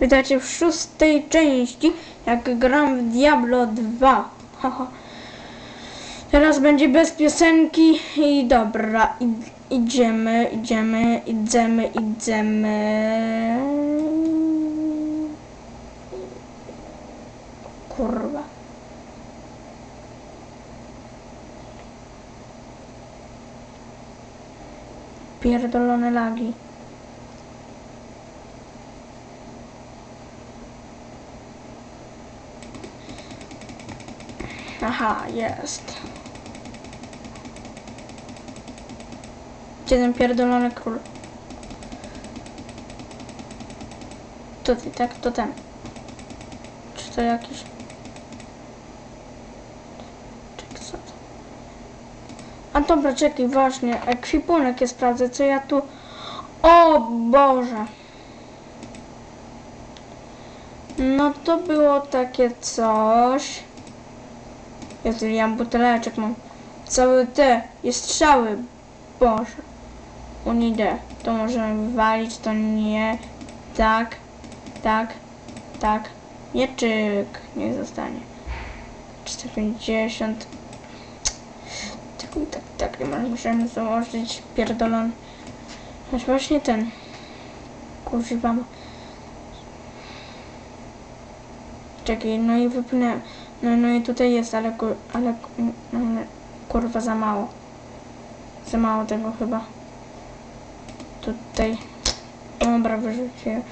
Witajcie w szóstej części, jak gram w Diablo 2. Haha. Teraz będzie bez piosenki i dobra, id idziemy, idziemy, idziemy, idziemy. Kurwa. Pierdolone lagi. Aha, jest. Gdzie ten pierdolony król? To tak? To ten. Czy to jakiś... Czekaj, co to? A dobra, czekaj, ważnie. Ekwipunek jest sprawdzę, co ja tu... O Boże! No to było takie coś... Ja mam buteleczek, mam całe te, jest strzały. Boże. Unidę. To możemy wywalić, to nie. Tak, tak, tak. Mieczyk. Niech zostanie. 450. Tylko i tak, tak, nie możemy założyć pierdolon. Aż właśnie ten. Kurwa. Czekaj, no i wypnę. No, no i tutaj jest, ale, ale, ale kurwa za mało. Za mało tego chyba. Tutaj. Dobra, wyrzuciłem.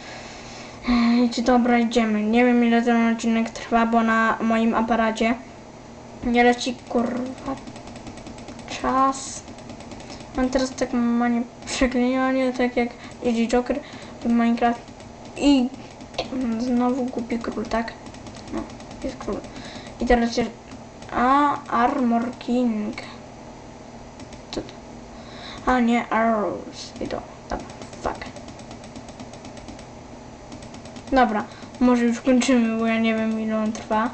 Ej, Dobra, idziemy. Nie wiem ile ten odcinek trwa, bo na moim aparacie nie leci kurwa czas. Mam teraz tak manie przeklinianie, tak jak jeździ Joker w Minecraft i znowu głupi król, tak? No, jest król. I teraz jest... A, Armor King. Co to? A nie, Arrows. I to. Dobra, fuck. Dobra, może już kończymy, bo ja nie wiem ile on trwa.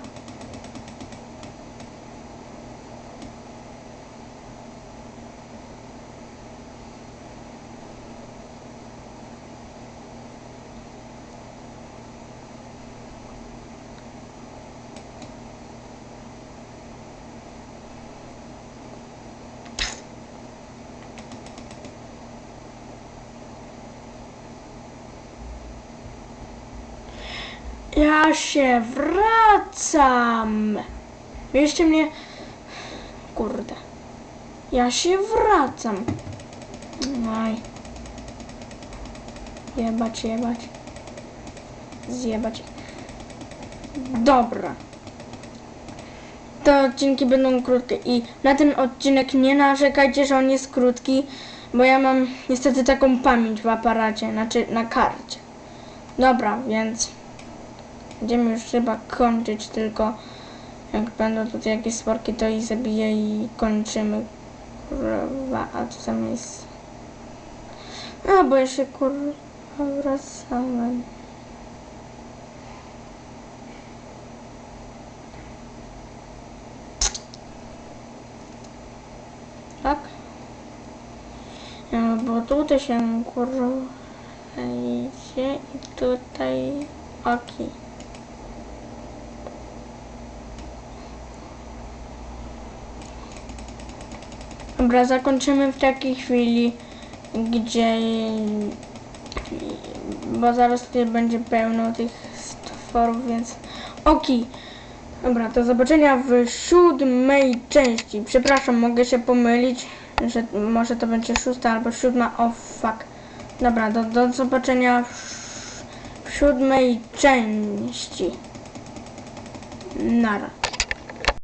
Ja się wracam. Wierzcie mnie. Kurde. Ja się wracam. Aj. Jebać, jebać. Zjebać. Dobra. Te odcinki będą krótkie i na ten odcinek nie narzekajcie, że on jest krótki, bo ja mam niestety taką pamięć w aparacie, znaczy na karcie. Dobra, więc Będziemy już chyba kończyć, tylko jak będą tutaj jakieś sporki, to ich zabiję i kończymy. Kurwa, a co tam jest? No, bo się kurwa wracałem. Tak? No, bo tutaj się kurwa idzie i tutaj oki. Dobra, zakończymy w takiej chwili, gdzie... Bo zaraz tutaj będzie pełno tych stworów, więc... Oki. Dobra, do zobaczenia w siódmej części. Przepraszam, mogę się pomylić, że może to będzie szósta albo siódma. O, oh, fuck. Dobra, do, do zobaczenia w siódmej części. Nara.